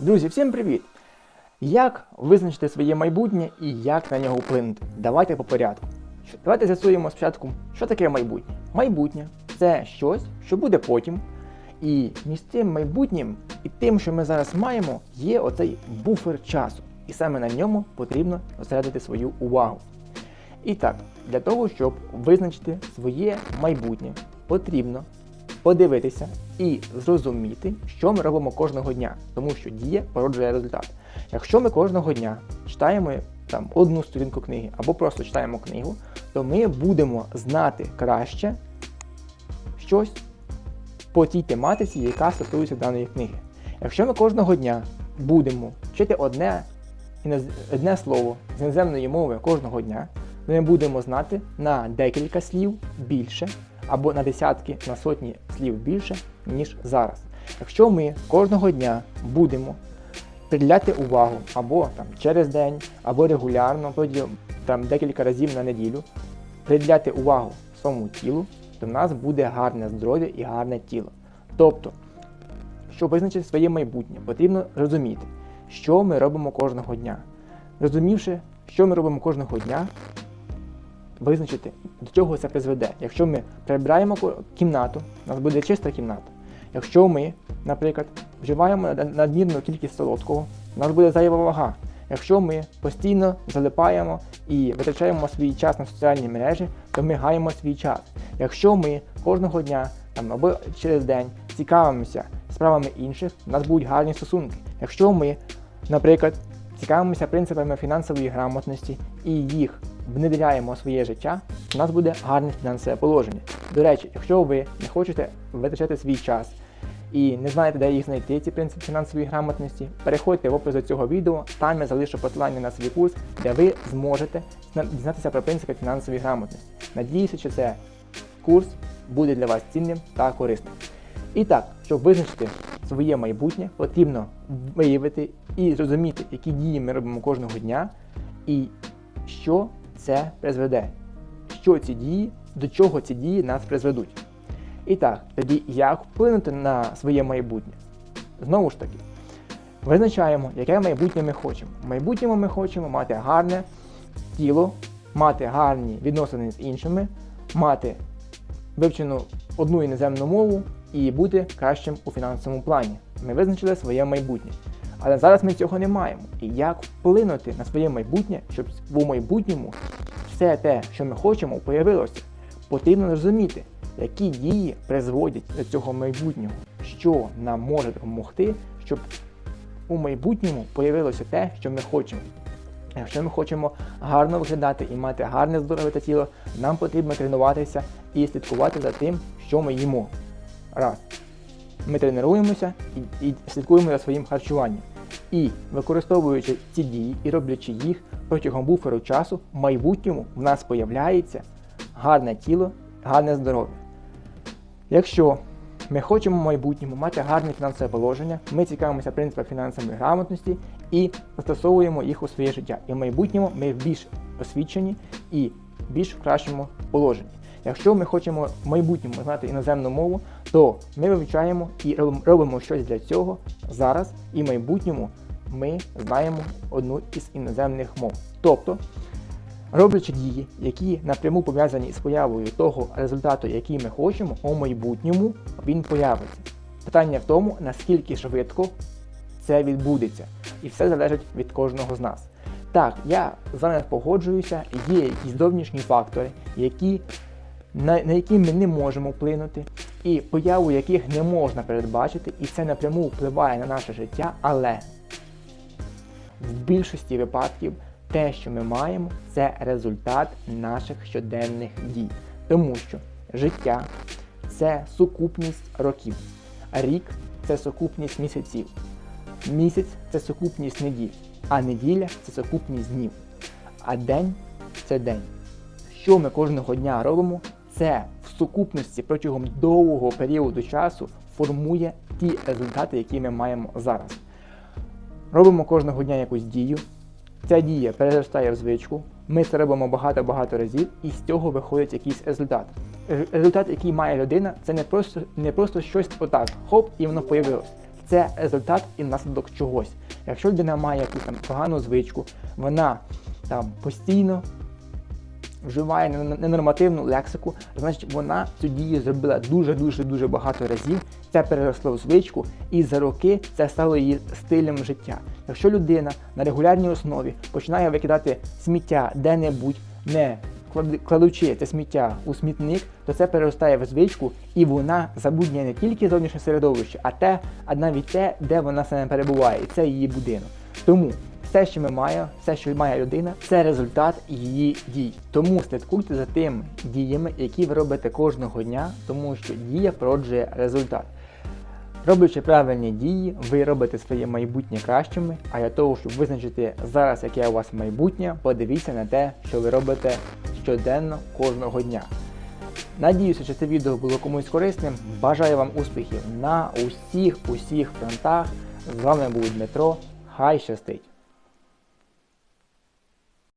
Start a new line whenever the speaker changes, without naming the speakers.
Друзі, всім привіт! Як визначити своє майбутнє і як на нього вплинути? Давайте по порядку. Давайте з'ясуємо спочатку, що таке майбутнє. Майбутнє це щось, що буде потім. І між цим майбутнім і тим, що ми зараз маємо, є оцей буфер часу. І саме на ньому потрібно зосередити свою увагу. І так, для того, щоб визначити своє майбутнє, потрібно подивитися і зрозуміти, що ми робимо кожного дня, тому що дія породжує результат. Якщо ми кожного дня читаємо там одну сторінку книги або просто читаємо книгу, то ми будемо знати краще щось по тій тематиці, яка стосується даної книги. Якщо ми кожного дня будемо вчити одне, одне слово з іноземної мови кожного дня, ми будемо знати на декілька слів більше, або на десятки, на сотні слів більше, ніж зараз. Якщо ми кожного дня будемо приділяти увагу або там, через день, або регулярно, протягом там, декілька разів на неділю, приділяти увагу своєму тілу, то в нас буде гарне здоров'я і гарне тіло. Тобто, щоб визначити своє майбутнє, потрібно розуміти, що ми робимо кожного дня. Розумівши, що ми робимо кожного дня, визначити, до чого це призведе. Якщо ми прибираємо кімнату, у нас буде чиста кімната. Якщо ми, наприклад, вживаємо над- надмірну кількість солодкого, у нас буде зайва вага. Якщо ми постійно залипаємо і витрачаємо свій час на соціальні мережі, то ми гаємо свій час. Якщо ми кожного дня там, або через день цікавимося справами інших, у нас будуть гарні стосунки. Якщо ми, наприклад, цікавимося принципами фінансової грамотності і їх внедряємо своє життя, у нас буде гарне фінансове положення. До речі, якщо ви не хочете витрачати свій час і не знаєте, де їх знайти, ці принципи фінансової грамотності, переходьте в опис до цього відео, там я залишу посилання на свій курс, де ви зможете зна- дізнатися про принципи фінансової грамотності. Надіюся, що це курс буде для вас цінним та корисним. І так, щоб визначити своє майбутнє, потрібно виявити і зрозуміти, які дії ми робимо кожного дня, і що це призведе. Що ці дії, до чого ці дії нас призведуть. І так, тоді як вплинути на своє майбутнє? Знову ж таки, визначаємо, яке майбутнє ми хочемо. В майбутньому ми хочемо мати гарне тіло, мати гарні відносини з іншими, мати вивчену одну іноземну мову і бути кращим у фінансовому плані. Ми визначили своє майбутнє. Але зараз ми цього не маємо. І як вплинути на своє майбутнє, щоб у майбутньому все те, що ми хочемо, появилося? Потрібно розуміти, які дії призводять до цього майбутнього, що нам може допомогти, щоб у майбутньому появилося те, що ми хочемо. Якщо ми хочемо гарно виглядати і мати гарне здорове та тіло, нам потрібно тренуватися і слідкувати за тим, що ми їмо. Раз. Ми тренуємося і, і слідкуємо за своїм харчуванням. І використовуючи ці дії і роблячи їх протягом буферу часу, в майбутньому в нас появляється гарне тіло, гарне здоров'я. Якщо ми хочемо в майбутньому мати гарне фінансове положення, ми цікавимося принципами фінансової грамотності і застосовуємо їх у своє життя. І в майбутньому ми більш освічені і більш в кращому положенні. Якщо ми хочемо в майбутньому знати іноземну мову, то ми вивчаємо і робимо- щось для цього зараз, і в майбутньому ми знаємо одну із іноземних мов. Тобто, роблячи дії, які напряму пов'язані з появою того результату, який ми хочемо, у майбутньому він появиться. Питання в тому, наскільки швидко це відбудеться, і все залежить від кожного з нас. Так, я з вами погоджуюся, є якісь зовнішні фактори, які, на, на які ми не можемо вплинути, і появу яких не можна передбачити, і це напряму впливає на наше життя, але в більшості випадків те, що ми маємо, це результат наших щоденних дій. Тому що життя це сукупність років, рік це сукупність місяців. Місяць це сукупність неділь, а неділя це сукупність днів. А день це день. Що ми кожного дня робимо, це в сукупності протягом довгого періоду часу формує ті результати, які ми маємо зараз. Робимо кожного дня якусь дію. Ця дія переростає в звичку. Ми це робимо багато-багато разів, і з цього виходить якийсь результат. Результат, який має людина, це не просто, не просто щось отак, хоп, і воно появилось. це результат і наслідок чогось. Якщо людина має якусь там погану звичку, вона там постійно вживає ненормативну лексику, значить вона цю дію зробила дуже-дуже дуже багато разів. Це переросло в звичку, і за роки це стало її стилем життя. Якщо людина на регулярній основі починає викидати сміття де-небудь, не кладучи це сміття у смітник, то це переростає в звичку, і вона забуднює не тільки зовнішнє середовище, а те, а навіть те, де вона саме перебуває, і це її будинок. Тому все, що ми маємо, все, що має людина, це результат її дій. Тому слідкуйте за тими діями, які ви робите кожного дня, тому що дія породжує результат. Роблячи правильні дії, ви робите своє майбутнє кращими. А для того, щоб визначити зараз, яке у вас майбутнє, подивіться на те, що ви робите щоденно кожного дня. Надіюся, що це відео було комусь корисним. Бажаю вам успіхів на усіх усіх фронтах. З вами був Дмитро. Хай щастить!